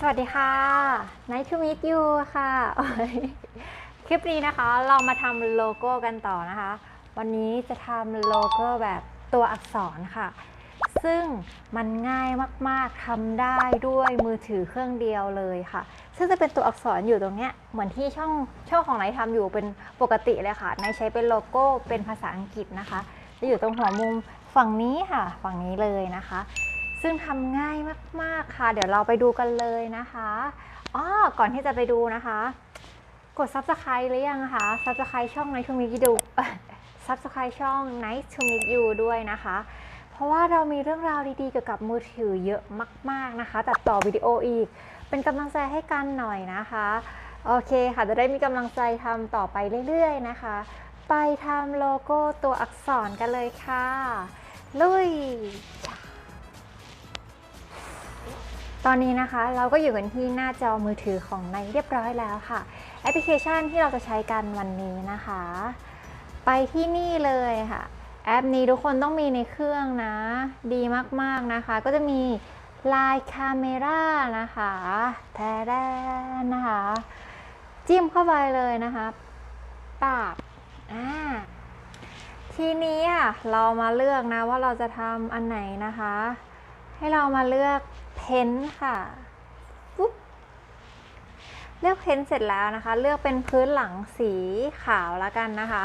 สวัสดีค่ะ Nice to meet you ค่ะ คลิปนี้นะคะ เรามาทำโลโก้กันต่อนะคะ วันนี้จะทำโลโก้แบบตัวอักษรค่ะ ซึ่งมันง่ายมากๆทำได้ด้วยมือถือเครื่องเดียวเลยค่ะ ซึ่งจะเป็นตัวอักษรอยู่ตรงเนี้ย เหมือนที่ช่องช่องของไนท์ทำอยู่เป็นปกติเลยค่ะไนท์ใช้เป็นโลโก้เป็นภาษาอังกฤษนะคะ จะอยู่ตรงหัวมุมฝั่งนี้ค่ะ ฝั่งนี้เลยนะคะ ซึ่งทำง่ายมาก ๆ ค่ะ เดี๋ยวเราไปดูกันเลยนะคะอ๋อก่อนที่จะไปดูนะคะ กด subscribe หรือยังคะ subscribe ช่อง Nice to meet you subscribe ช่อง Nice to meet you ด้วยนะคะ เพราะว่าเรามีเรื่องราวดีๆ เกี่ยวกับมือถือเยอะมาก ๆ นะคะตัดต่อวิดีโออีก เป็นกำลังใจให้กันหน่อยนะคะ โอเคค่ะ จะได้มีกำลังใจทำต่อไปเรื่อย ๆ นะคะ ไปทำโลโก้ตัวอักษรกันเลยค่ะ ลุย ตอนนี้นะคะเราก็อยู่กันที่หน้าจอมือถือของในเรียบร้อยแล้วค่ะ แอปพลิเคชันที่เราจะใช้กันวันนี้นะคะ ไปที่นี่เลยค่ะ แอปนี้ทุกคนต้องมีในเครื่องนะ ดีมากๆนะคะ ก็จะมี Line Camera นะคะแทแดนนะคะ จิ้มเข้าไปเลยนะคะปาบอ่าทีนี้อะเรามาเลือกนะว่าเราจะทำอันไหนนะคะ ให้เรามาเลือก เพ้นท์ค่ะปุ๊บเลือกเพ้นท์เสร็จแล้วนะคะ เลือกเป็นพื้นหลังสีขาวแล้วกันนะคะ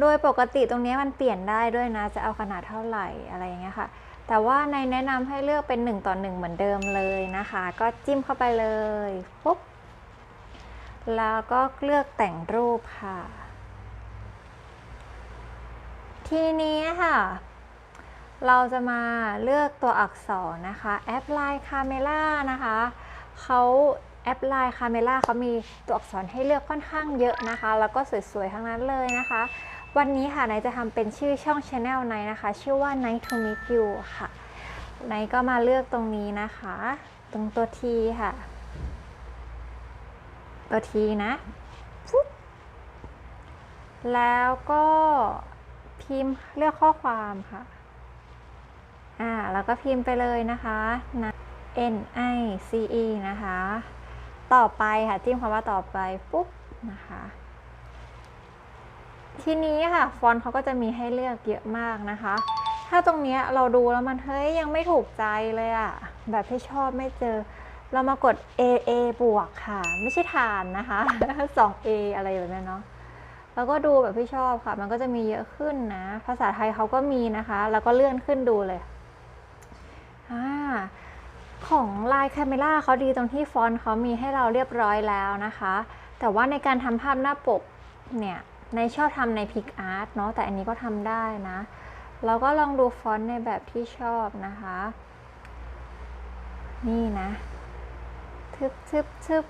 โดยปกติตรงนี้มันเปลี่ยนได้ด้วยนะ จะเอาขนาดเท่าไหร่อะไรอย่างเงี้ยค่ะ แต่ว่าในแนะนำให้เลือกเป็น1ต่อ1เหมือนเดิมเลยนะคะ ก็จิ้มเข้าไปเลยปุ๊บแล้วก็เลือกแต่งรูปค่ะ ทีนี้ค่ะ เราจะมาเลือกตัวอักษรนะคะแอป Line Camera นะคะเขาแอป Line Camera เขามีตัวอักษรให้เลือกค่อนข้างเยอะนะคะ แล้วก็สวยๆทั้งนั้นเลยนะคะ วันนี้ค่ะไนายจะทำเป็นชื่อช่อง Channel ไนายนะคะ ชื่อว่า Night to meet you ค่ะไนายก็มาเลือกตรงนี้นะคะ ตรงตัว T ค่ะ ตัว T นะปุ๊บแล้วก็พิมพ์เลือกข้อความค่ะ อ่าแล้วก็พิมพ์ไปเลยนะคะนะ N I C E นะคะ ต่อไปค่ะ จิ้มคำว่าต่อไปปุ๊บนะคะ ทีนี้ค่ะ ฟอนต์เขาก็จะมีให้เลือกเยอะมากนะคะ ถ้าตรงเนี้ยเราดูแล้วมันเฮ้ยยังไม่ถูกใจเลยอะแบบที่ชอบไม่เจอ เรามากด A A บวกค่ะ ไม่ใช่ฐานนะคะ 2 A อะไรแบบนี้เนาะแล้วก็ดูแบบที่ชอบค่ะ มันก็จะมีเยอะขึ้นนะ ภาษาไทยเขาก็มีนะคะ แล้วก็เลื่อนขึ้นดูเลย อ่าของ Line Camera เขาดีตรงที่ฟอนต์เขามีให้เราเรียบร้อยแล้วนะคะ แต่ว่าในการทำภาพหน้าปกเนี่ยในชอบทำใน PicArt เนาะแต่อันนี้ก็ทำได้นะเราก็ลองดูฟอนต์ในแบบที่ชอบนะคะ นี่นะทึบทึบทึบ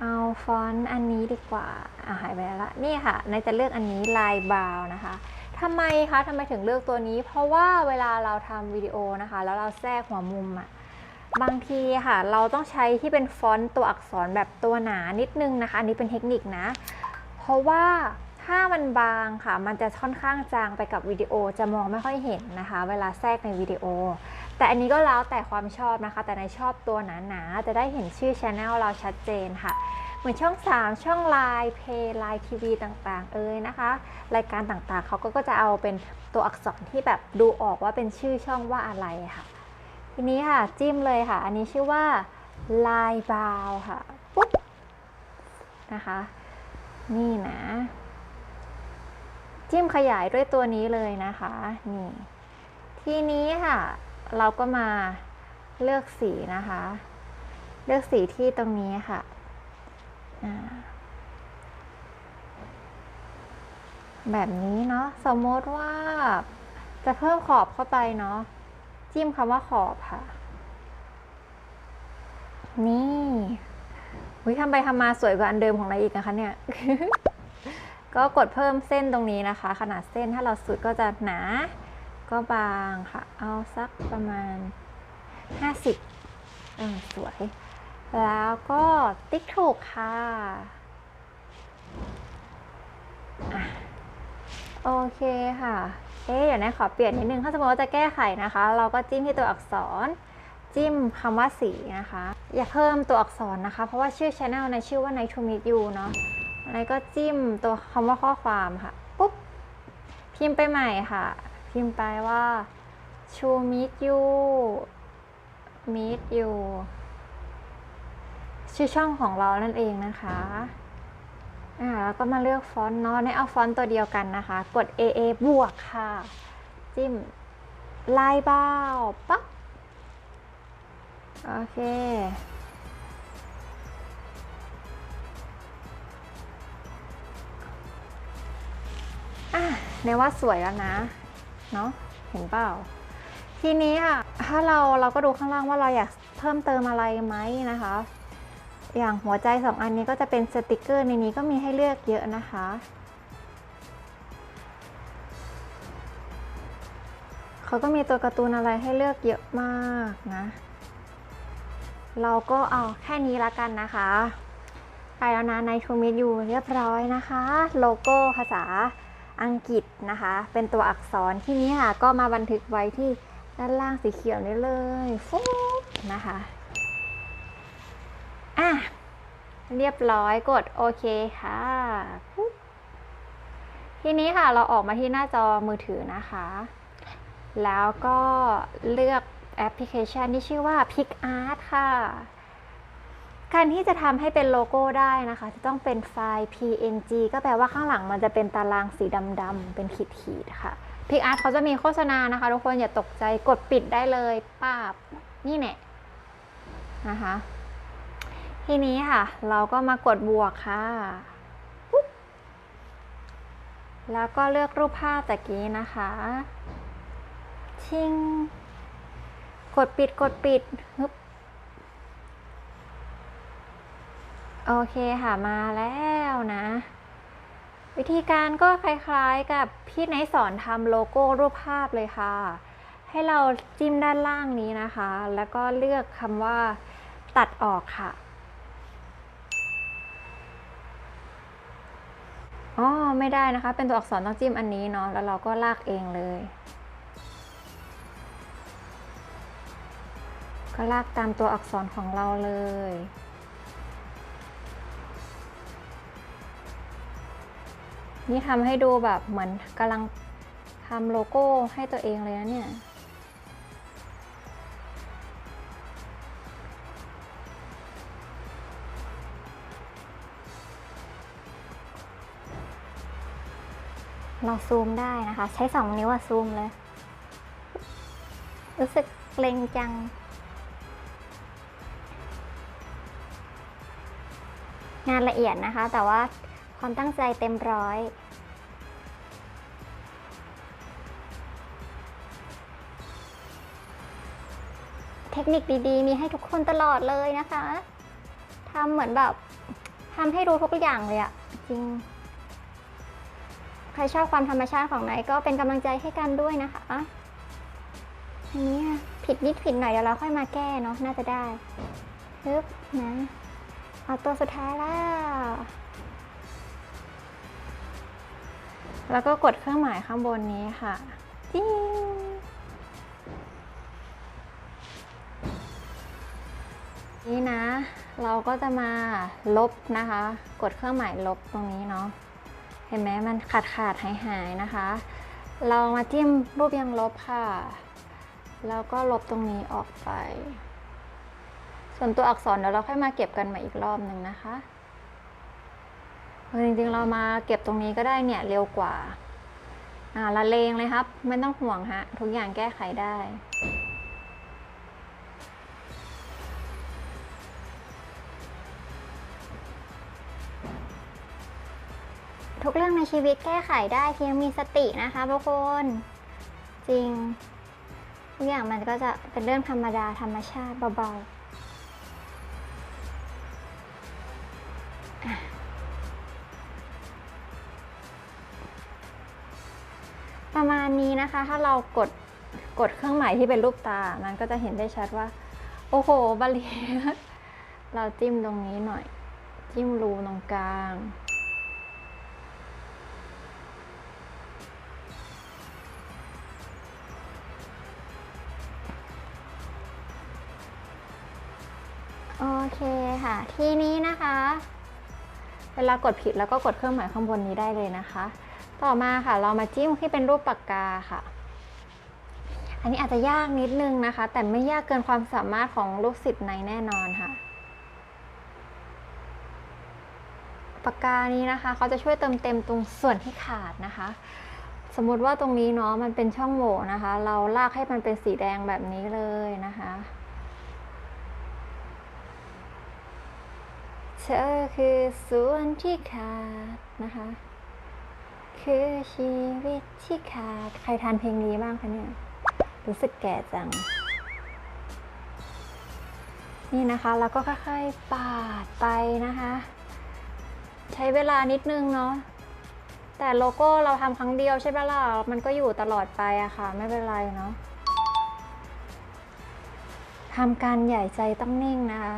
เอาฟอนต์อันนี้ดีกว่าอะหายไปแล้วละนี่ค่ะในจะเลือกอันนี้ลายบาวนะคะ ทำไมคะทำไมถึงเลือกตัวนี้ เพราะว่าเวลาเราทำวิดีโอนะคะ แล้วเราแทรกหัวมุมอะบางทีค่ะ เราต้องใช้ที่เป็นฟอนต์ตัวอักษรแบบตัวหนานิดนึงนะคะ อันนี้เป็นเทคนิคนะ เพราะว่าถ้ามันบางค่ะ มันจะค่อนข้างจางไปกับวิดีโอจะมองไม่ค่อยเห็นนะคะ เวลาแทรกในวิดีโอ แต่อันนี้ก็แล้วแต่ความชอบนะคะ แต่ในชอบตัวหนาๆจะได้เห็นชื่อช anel เราชัดเจนค่ะ เหมือนช่อง 3 ช่องไลน์เพย์ไลน์ทีวีต่างๆ เอ่ยนะคะ รายการต่างๆ เขาก็จะเอาเป็นตัวอักษรที่แบบดูออกว่าเป็นชื่อช่องว่าอะไรค่ะ ทีนี้ค่ะจิ้มเลยค่ะ อันนี้ชื่อว่าไลายบาวค่ะปุ๊บนะคะ นี่นะ จิ้มขยายด้วยตัวนี้เลยนะคะนี่ทีนี้ค่ะ เราก็มาเลือกสีนะคะ เลือกสีที่ตรงนี้ค่ะ แบบนี้เนาะสมมติว่าจะเพิ่มขอบเข้าไปเนาะจิ้มคำว่าขอบค่ะ นี่วิทำไปทำมาสวยกว่าอันเดิมของนายอีกนะคะเนี่ย ก็กดเพิ่มเส้นตรงนี้นะคะ ขนาดเส้นถ้าเราสุดก็จะหนา ก็บางค่ะ เอาสักประมาณ 50เออสวย แล้วก็ติ๊กถูกค่ะอะ โอเคค่ะ เอ๊ะเดี๋ยวนะขอเปลี่ยนนิดนึง ถ้าสมมติว่าจะแก้ไขนะคะ เราก็จิ้มที่ตัวอักษร จิ้มคำว่าสีนะคะ อย่าเพิ่มตัวอักษรนะคะ เพราะว่าชื่อช anel ในชื่อว่า Night to meet you เนาะอะไรก็จิ้มตัวคำว่าข้อความค่ะ ปุ๊บ พิมพ์ไปใหม่ค่ะ พิมพ์ไปว่า to meet you meet you ชื่อช่องของเรานั่นเองนะคะอ่าแล้วก็มาเลือกฟอนต์เนาะในเอาฟอนต์ตัวเดียวกันนะคะ กด AA บวกค่ะ จิ้มลายบ้าปั๊บโอเคอะในว่าสวยแล้วนะ เนาะเห็นเปล่า ทีนี้อะ ถ้าเราเราก็ดูข้างล่างว่าเราอยากเพิ่มเติมอะไรไหมนะคะ อย่างหัวใจสองอันนี้ก็จะเป็นสติกเกอร์ในนี้ก็มีให้เลือกเยอะนะคะ เขาก็มีตัวการ์ตูนอะไรให้เลือกเยอะมากนะ เราก็เอาแค่นี้ละกันนะคะไปแล้วนะในทูมิยูเรียบร้อยนะคะ โลโก้ภาษาอังกฤษนะคะ เป็นตัวอักษรที่นี้ค่ะ ก็มาบันทึกไว้ที่ด้านล่างสีเขียวนี้เลยฟุ๊บนะคะ อะ เรียบร้อยกดโอเคค่ะ ทีนี้ค่ะเราออกมาที่หน้าจอมือถือนะคะ แล้วก็เลือกแอปพลิเคชันที่ชื่อว่า PicArt ค่ะ การที่จะทำให้เป็นโลโก้ได้นะคะ จะต้องเป็นไฟล์ PNG ก็แปลว่าข้างหลังมันจะเป็นตารางสีดำๆเป็นขีดๆค่ะ PicArt เขาจะมีโฆษณานะคะ ทุกคนอย่าตกใจกดปิดได้เลยป้าบนี่แน่นะคะ ทีนี้ค่ะ เราก็มากดบวกค่ะปุ๊บแล้วก็เลือกรูปภาพตะกี้นะคะ ชิง กดปิดกดปิดฮึบโอเคค่ะ มาแล้วนะ วิธีการก็คล้ายๆกับพี่ไนสอนทำโลโก้รูปภาพเลยค่ะ ให้เราจิ้มด้านล่างนี้นะคะ แล้วก็เลือกคำว่าตัดออกค่ะ อ๋อไม่ได้นะคะ เป็นตัวอักษรต้องจิ้มอันนี้เนาะแล้วเราก็ลากเองเลย ก็ลากตามตัวอักษรของเราเลย นี่ทำให้ดูแบบเหมือนกำลังทำโลโก้ให้ตัวเองเลยนะเนี่ย เราซูมได้นะคะ ใช้สองนิ้วซูมเลย รู้สึกเกรงจัง งานละเอียดนะคะ แต่ว่าความตั้งใจเต็มร้อยเทคนิคดีๆ มีให้ทุกคนตลอดเลยนะคะ ทำเหมือนแบบทำให้รู้ทุกอย่างเลยอะจริง ใครชอบความธรรมชาติของไหนก็เป็นกำลังใจให้กันด้วยนะคะอันนี้ผิดนิดผิดหน่อยเดี๋ยวเราค่อยมาแก้เนาะน่าจะได้ปึ๊บนะเอาตัวสุดท้ายแล้ว แล้วก็กดเครื่องหมายข้างบนนี้ค่ะจิ้งนี่นะ เราก็จะมาลบนะคะ กดเครื่องหมายลบตรงนี้เนาะ ห็นไหมมันขาดขาดหายหายนะคะ เรามาจิ้มรูปยังลบค่ะ แล้วก็ลบตรงนี้ออกไป ส่วนตัวอักษรเดี๋ยวเราค่อยมาเก็บกันใหม่อีกรอบหนึ่งนะคะจริงๆเรามาเก็บตรงนี้ก็ได้เนี่ยเร็วกว่า อ่าละเลงเลยครับ ไม่ต้องห่วงฮะ ทุกอย่างแก้ไขได้ ทุกเรื่องในชีวิตแก้ไขได้เพียงมีสตินะคะทุกคน จริง ทุกอย่างมันก็จะเป็นเรื่องธรรมดาธรรมชาติเบาๆ ประมาณนี้นะคะ ถ้าเรากดกดเครื่องหมายที่เป็นรูปตา มันก็จะเห็นได้ชัดว่า โอ้โหบาลีเราจิ้มตรงนี้หน่อย จิ้มรูตรงกลาง โอเคค่ะ ทีนี้นะคะ เวลากดผิดแล้วก็กดเครื่องหมายข้างบนนี้ได้เลยนะคะ ต่อมาค่ะเรามาจิ้มที่เป็นรูปปากกาค่ะ อันนี้อาจจะยากนิดนึงนะคะ แต่ไม่ยากเกินความสามารถของลูกศิษย์ในแน่นอนค่ะปากกานี้นะคะเขาจะช่วยเติมเต็มตรงส่วนที่ขาดนะคะ สมมติว่าตรงนี้เนาะมันเป็นช่องโหว่นะคะ เราลากให้มันเป็นสีแดงแบบนี้เลยนะคะ เธอคือส่วนที่ขาดนะคะ คือชีวิตที่ขาด ใครทานเพลงนี้บ้างคะเนี่ย รู้สึกแก่จัง นี่นะคะ แล้วก็ค่อยๆปาดไปนะคะ ใช้เวลานิดนึงเนาะ แต่โลโก้เราทำครั้งเดียวใช่ปะล่ะ มันก็อยู่ตลอดไปอะค่ะ ไม่เป็นไรเนาะทำการใหญ่ใจต้องนิ่งนะคะ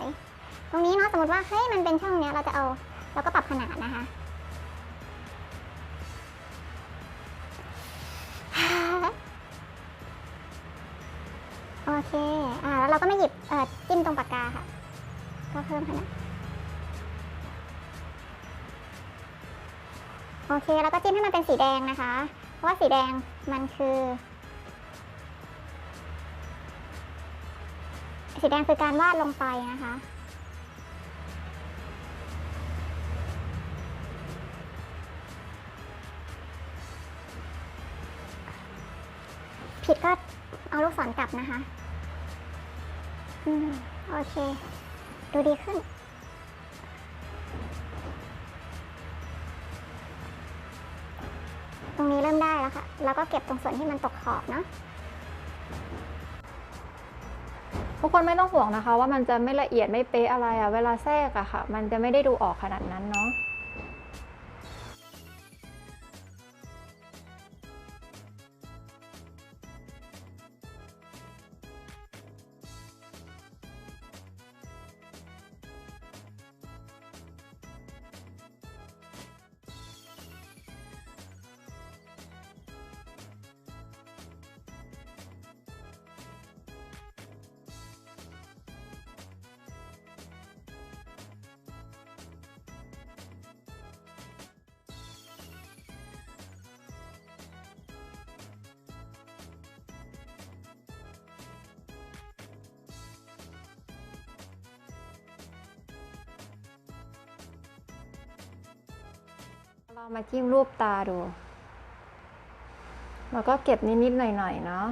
ยตรงนี้เนาะสมมติว่าเฮ้ยมันเป็นช่องเนี้ยเราจะเอาเราก็ปรับขนาดนะคะโอเคอ่าแล้วเราก็ไม่หยิบเอ่อจิ้มตรงปากกาค่ะ ก็เพิ่มขนาดโอเค แล้วก็จิ้มให้มันเป็นสีแดงนะคะ เพราะว่าสีแดงมันคือ สีแดงคือการวาดลงไปนะคะ ผิดก็เอาลูกศรกลับนะคะ อืม โอเค ดูดีขึ้นตรงนี้เริ่มได้แล้วค่ะ แล้วก็เก็บตรงส่วนที่มันตกขอบเนาะ ทุกคนไม่ต้องห่วงนะคะ ว่ามันจะไม่ละเอียดไม่เป๊ะอะไรอะเวลาแทรกอะค่ะ มันจะไม่ได้ดูออกขนาดนั้นเนาะ เรามาจิ้มรูปตาดู แล้วก็เก็บนิดๆหน่อยๆเนาะ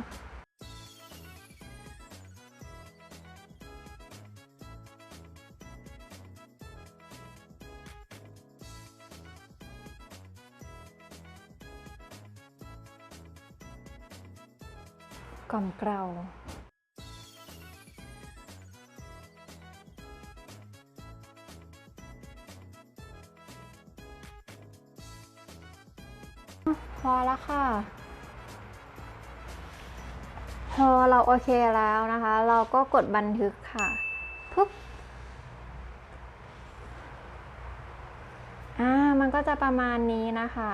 กล่อมเกลา โอเคแล้วนะคะ เราก็กดบันทึกค่ะปุ๊บอ่ามันก็จะประมาณนี้นะคะ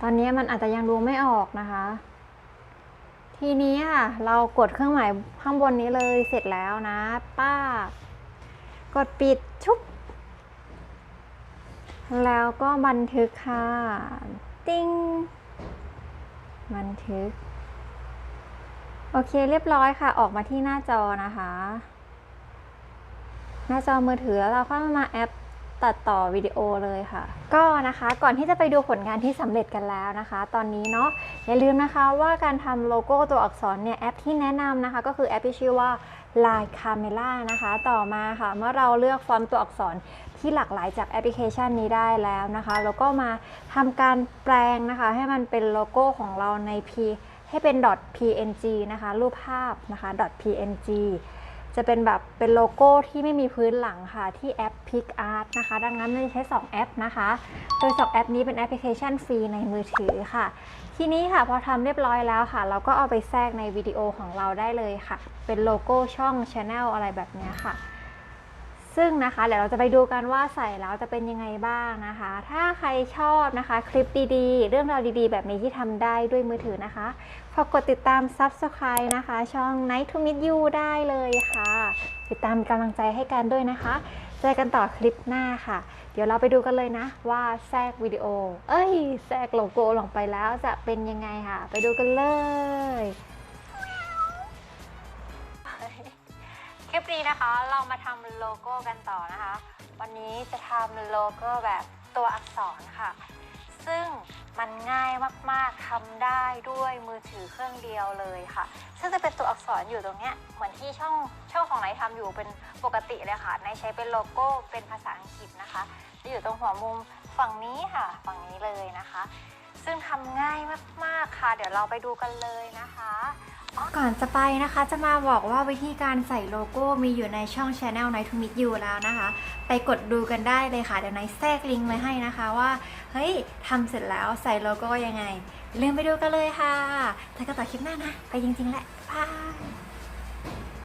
ตอนนี้มันอาจจะยังดูไม่ออกนะคะ ทีนี้ค่ะ เรากดเครื่องหมายข้างบนนี้เลยเสร็จแล้วนะ ป้า กดปิดชุบแล้วก็บันทึกค่ะ ติ้งบันทึก โอเคเรียบร้อยค่ะ ออกมาที่หน้าจอนะคะ หน้าจอมือถือแล้วเราก็มาแอปตัดต่อวิดีโอเลยค่ะ ก็นะคะก่อนที่จะไปดูผลงานที่สำเร็จกันแล้วนะคะ ตอนนี้เนาะอย่าลืมนะคะว่าการทำโลโก้ตัวอักษรเนี่ยแอปที่แนะนำนะคะ ก็คือแอปที่ชื่อว่า Line Camera นะคะ ต่อมาค่ะ เมื่อเราเลือกฟอนต์ตัวอักษรที่หลากหลายจากแอปพลิเคชันนี้ได้แล้วนะคะ แล้วก็มาทำการแปลงนะคะ ให้มันเป็นโลโก้ของเราใน P ให้เป็น .png นะคะ รูปภาพนะคะ .png จะเป็นแบบเป็นโลโก้ที่ไม่มีพื้นหลังค่ะ ที่แอป PicArt นะคะ ดังนั้นเราจะใช้ 2 แอปนะคะ โดย 2 แอปนี้เป็นแอปพลิเคชันฟรีในมือถือค่ะ ทีนี้ค่ะพอทำเรียบร้อยแล้วค่ะ เราก็เอาไปแทรกในวิดีโอของเราได้เลยค่ะ เป็นโลโก้ช่อง Channel อะไรแบบนี้ค่ะ ซึ่งนะคะเดี๋ยวเราจะไปดูกันว่าใส่แล้วจะเป็นยังไงบ้างนะคะ ถ้าใครชอบนะคะคลิปดีๆ เรื่องราวดีๆ แบบนี้ที่ทำได้ด้วยมือถือนะคะฝากกดติดตาม Subscribe นะคะ ช่อง Night to Meet You ได้เลยค่ะ ติดตามกำลังใจให้กันด้วยนะคะเจอกันต่อคลิปหน้าค่ะ เดี๋ยวเราไปดูกันเลยนะว่าแทรกวิดีโอ เอ้ยแทรกโลโก้ลงไปแล้วจะเป็นยังไงค่ะ ไปดูกันเลย คลิปนี้นะคะเรามาทำโลโก้กันต่อนะคะ วันนี้จะทำโลโก้แบบตัวอักษรค่ะ ซึ่งมันง่ายมากๆทำได้ด้วยมือถือเครื่องเดียวเลยค่ะ ซึ่งจะเป็นตัวอักษรอยู่ตรงเนี้ยเหมือนที่ช่องช่องของไหนทำอยู่เป็นปกติเลยค่ะในใช้เป็นโลโก้เป็นภาษาอังกฤษนะคะจะอยู่ตรงหัวมุมฝั่งนี้ค่ะ ฝั่งนี้เลยนะคะ ซึ่งทำง่ายมากๆค่ะ เดี๋ยวเราไปดูกันเลยนะคะ ก่อนจะไปนะคะจะมาบอกว่าวิธีการใส่โลโก้มีอยู่ในช่อง Channel Night to Meet You แล้วนะคะ ไปกดดูกันได้เลยค่ะ เดี๋ยวนายแทรกลิงก์ไว้ให้นะคะว่า เฮ้ยทำเสร็จแล้วใส่โลโก้ยังไงลืมไปดูกันเลยค่ะถ้าก็ต่อคลิปหน้านะ ไปจริงๆแหละบาย